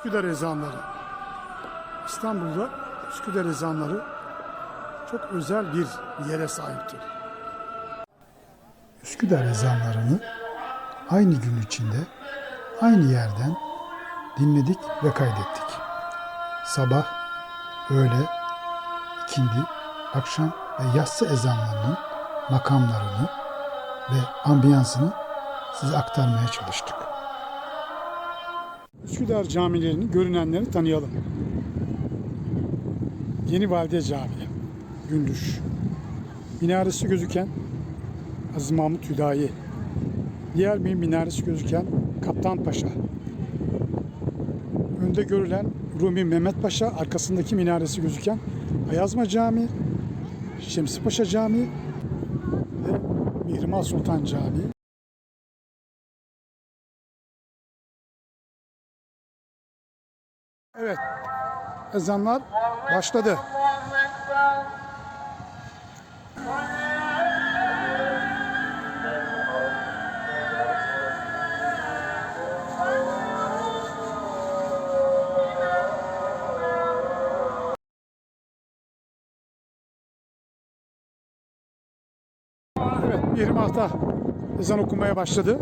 Üsküdar ezanları. İstanbul'da Üsküdar ezanları çok özel bir yere sahiptir. Üsküdar ezanlarını aynı gün içinde aynı yerden dinledik ve kaydettik. Sabah, öğle, ikindi, akşam ve yatsı ezanlarının makamlarını ve ambiyansını size aktarmaya çalıştık. Üsküdar camilerini görünenleri tanıyalım. Yeni Valide Camii, Gündüz. Minaresi gözüken Aziz Mahmut Hüdayi. Diğer bir minaresi gözüken Kaptan Paşa. Önde görülen Rumi Mehmet Paşa, arkasındaki minaresi gözüken Ayazma Camii, Şemsi Paşa Camii ve Mihrimah Sultan Camii. Evet, ezanlar başladı. Evet, Mihrimah'ta ezan okunmaya başladı.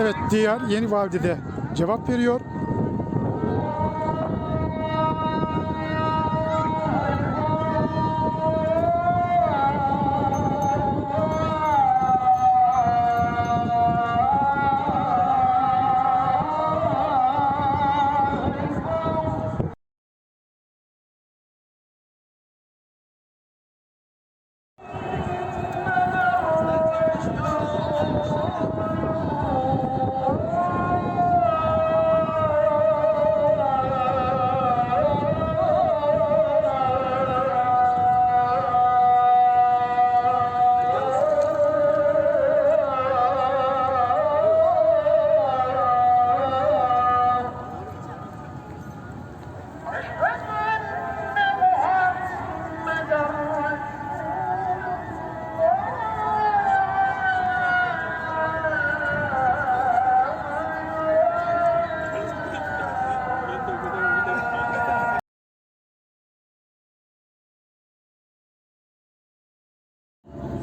Evet, diğer yeni valide de cevap veriyor.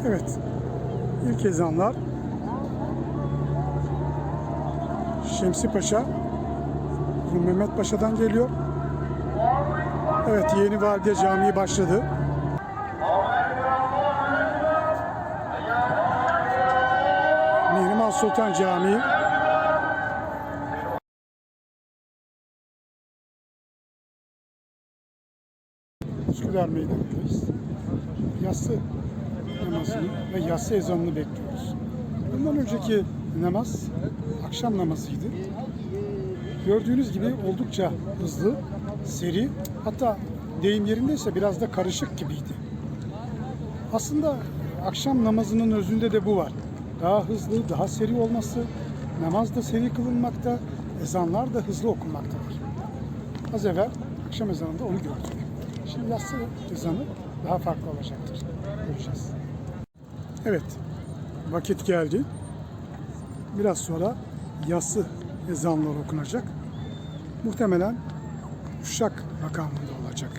Evet, ilk ezanlar Şemsi Paşa, Mehmet Paşa'dan geliyor. Evet, Yeni Valide Camii başladı. Mihrimah Sultan Camii. Üsküdar Meydanı'ndayız. Yatsı namazını ve yatsı ezanını bekliyoruz. Bundan önceki namaz akşam namazıydı. Gördüğünüz gibi oldukça hızlı, seri, hatta deyim yerindeyse biraz da karışık gibiydi. Aslında akşam namazının özünde de bu var. Daha hızlı, daha seri olması, namaz da seri kılınmakta, ezanlar da hızlı okunmaktadır. Az evvel akşam ezanında onu gördük. Şimdi yatsı ezanı daha farklı olacaktır. Göreceğiz. Evet, vakit geldi. Biraz sonra yası ezanları okunacak. Muhtemelen uşak makamında olacak.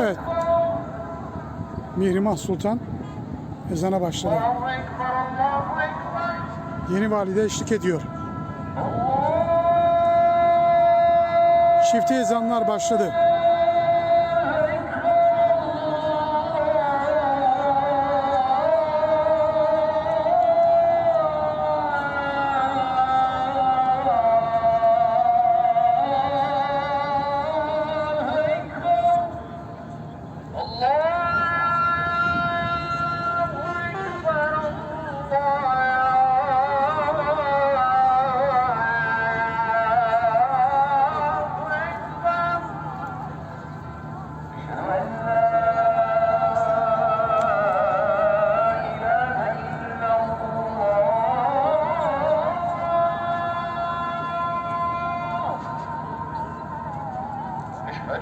Evet. Mihrimah Sultan ezana başladı. Yeni valide eşlik ediyor. Çifte ezanlar başladı. İşte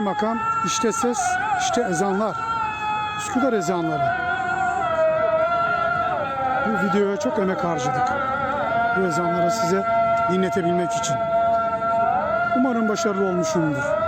makam, işte ses, işte ezanlar. Üsküdar ezanları. Bu videoya çok emek harcadık. Bu ezanları size dinletebilmek için. Umarım başarılı olmuşumdur.